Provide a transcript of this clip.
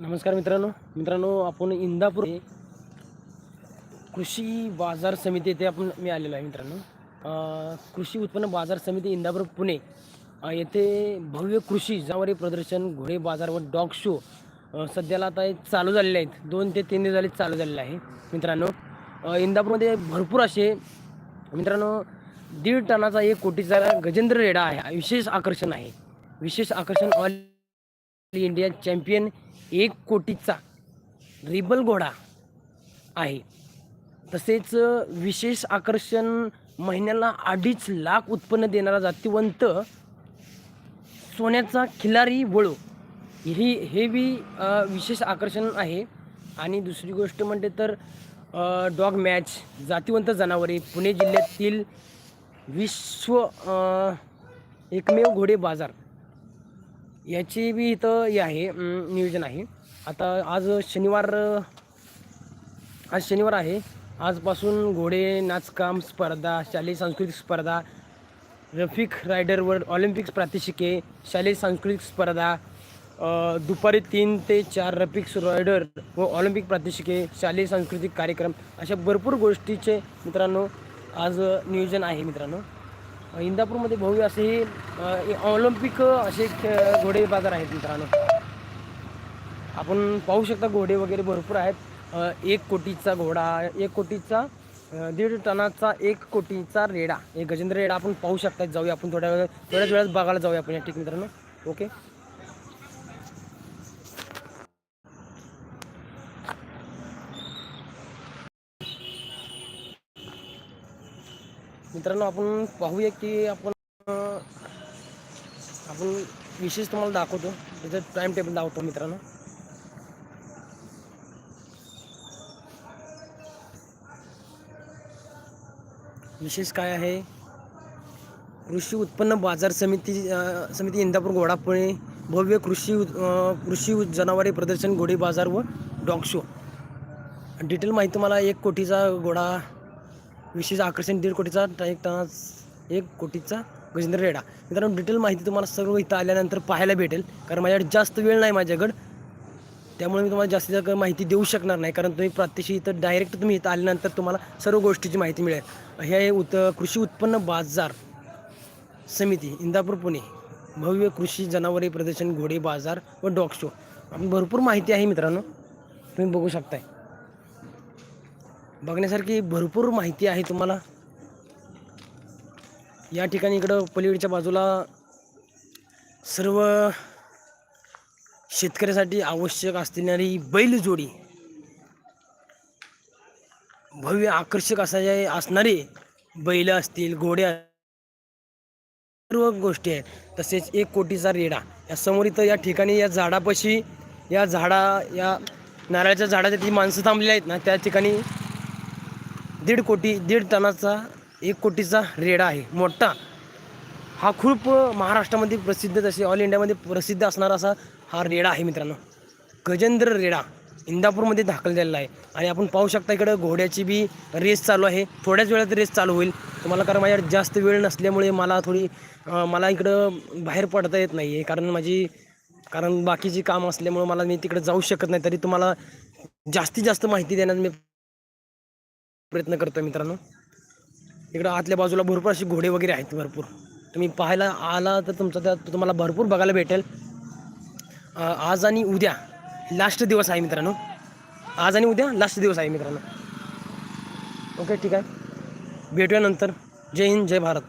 नमस्कार मित्रांनो. मित्रांनो आपण इंदापूर कृषी बाजार समिती येथे आपण मी आलेलो आहे मित्रांनो. कृषी उत्पन्न बाजार समिती इंदापूर पुणे. येथे भव्य कृषी जनावरे प्रदर्शन घोडे बाजार व डॉग शो सध्याला आता हे चालू झालेले आहेत. दोन ते तीन दिवस झाले चालू झालेले आहे मित्रांनो. इंदापूरमध्ये भरपूर असे मित्रांनो दीड टनाचा एक कोटीचा गजेंद्र रेडा आहे. विशेष आकर्षण आहे. विशेष आकर्षण ऑल इंडिया चॅम्पियन एक कोटीचा रिबल घोडा आहे. तसेच विशेष आकर्षण महिन्याला अडीच लाख उत्पन्न देणारा जातीवंत सोन्याचा खिलारी वळू. ही हे बी विशेष आकर्षण आहे. आणि दुसरी गोष्ट म्हणते तर डॉग मॅच जातीवंत जनावरे पुणे जिल्ह्यातील विश्व एकमेव घोडे बाजार. याची बी इथं हे आहे नियोजन आहे. आता आज शनिवार आज शनिवार आहे. आजपासून घोडे नाचकाम स्पर्धा शालेय सांस्कृतिक स्पर्धा रफिक रायडरवर ऑलिम्पिक्स प्रात्यक्षिके शालेय सांस्कृतिक स्पर्धा दुपारी तीन ते चार रफिक्स रायडर व ऑलिम्पिक प्रात्यक्षिके शालेय सांस्कृतिक कार्यक्रम अशा भरपूर गोष्टीचे मित्रांनो आज नियोजन आहे मित्रांनो. इंदापूरमध्ये भव्य असे हे ऑलिम्पिक असे घोडे बाजार आहेत मित्रांनो. आपण पाहू शकता घोडे वगैरे भरपूर आहेत. एक कोटीचा घोडा एक कोटीचा दीड टनाचा एक कोटीचा रेडा. एक गजेंद्र रेडा आपण पाहू शकता. जाऊया आपण थोड्या वेळ थोड्याच वेळात बघायला जाऊया आपण या ठीक मित्रांनो. ओके? मित्रांनो आपण पाहूया की आपण आपण विशेष तुम्हाला दाखवतो. त्याचं टाईम टेबल दाखवतो मित्रांनो. विशेष काय आहे? कृषी उत्पन्न बाजार समिती समिती इंदापूर घोडापुळे भव्य कृषी कृषी जनावरे प्रदर्शन घोडे बाजार व डॉग शो. डिटेल माहिती तुम्हाला एक कोटीचा घोडा विशेष आकर्षण दीड कोटीचा एक तास एक कोटीचा गजेंद्र रेडा. मित्रांनो डिटेल माहिती तुम्हाला सर्व इथं आल्यानंतर पाहायला भेटेल. कारण माझ्याकडे जास्त वेळ नाही माझ्याकडं. त्यामुळे मी तुम्हाला जास्तीत जास्त माहिती देऊ शकणार नाही. कारण तुम्ही प्रात्यक्षिक इथं डायरेक्ट तुम्ही इथं आल्यानंतर तुम्हाला सर्व गोष्टीची माहिती मिळेल. हे आहे उत कृषी उत्पन्न बाजार समिती इंदापूर पुणे. भव्य कृषी जनावरे प्रदर्शन घोडे बाजार व डॉग शो. भरपूर माहिती आहे मित्रांनो. तुम्ही बघू शकताय. बघण्यासारखी भरपूर माहिती आहे तुम्हाला. या ठिकाणी इकडं पलीकडच्या बाजूला सर्व शेतकऱ्यासाठी आवश्यक असणारी बैलजोडी. भव्य आकर्षक असा असणारे बैल असतील घोडे सर्व गोष्टी आहेत. तसेच एक कोटीचा रेडा. या समोर इथं या ठिकाणी या झाडापाशी या झाडा या नारळाच्या झाडाच्या ती माणसं थांबलेली आहेत ना त्या ठिकाणी दीड कोटी दीड टनाचा एक कोटीचा रेडा आहे. मोठा. हा खूप महाराष्ट्रामध्ये प्रसिद्ध तसे ऑल इंडियामध्ये प्रसिद्ध असणारा असा हा रेडा आहे मित्रांनो. गजेंद्र रेडा इंदापूरमध्ये दाखल झालेला आहे. आणि आपण पाहू शकता इकडं घोड्याची बी रेस चालू आहे. थोड्याच वेळात रेस चालू होईल. तुम्हाला कारण माझ्याकडे जास्त वेळ नसल्यामुळे मला थोडी मला इकडं बाहेर पडता येत नाही आहे कारण माझी कारण बाकीची काम असल्यामुळे मला मी तिकडे जाऊ शकत नाही. तरी तुम्हाला जास्तीत जास्त माहिती देण्यात मी प्रयत्न करतो मित्रांनो. इकडं आतल्या बाजूला भरपूर असे घोडे वगैरे आहेत भरपूर. तुम्ही पाहायला आला तर तुमचा त्यात तुम्हाला भरपूर बघायला भेटेल. आज आणि उद्या लास्ट दिवस आहे मित्रांनो. आज आणि उद्या लास्ट दिवस आहे मित्रांनो. ओके ठीक आहे. भेटूया नंतर. जय हिंद जय भारत.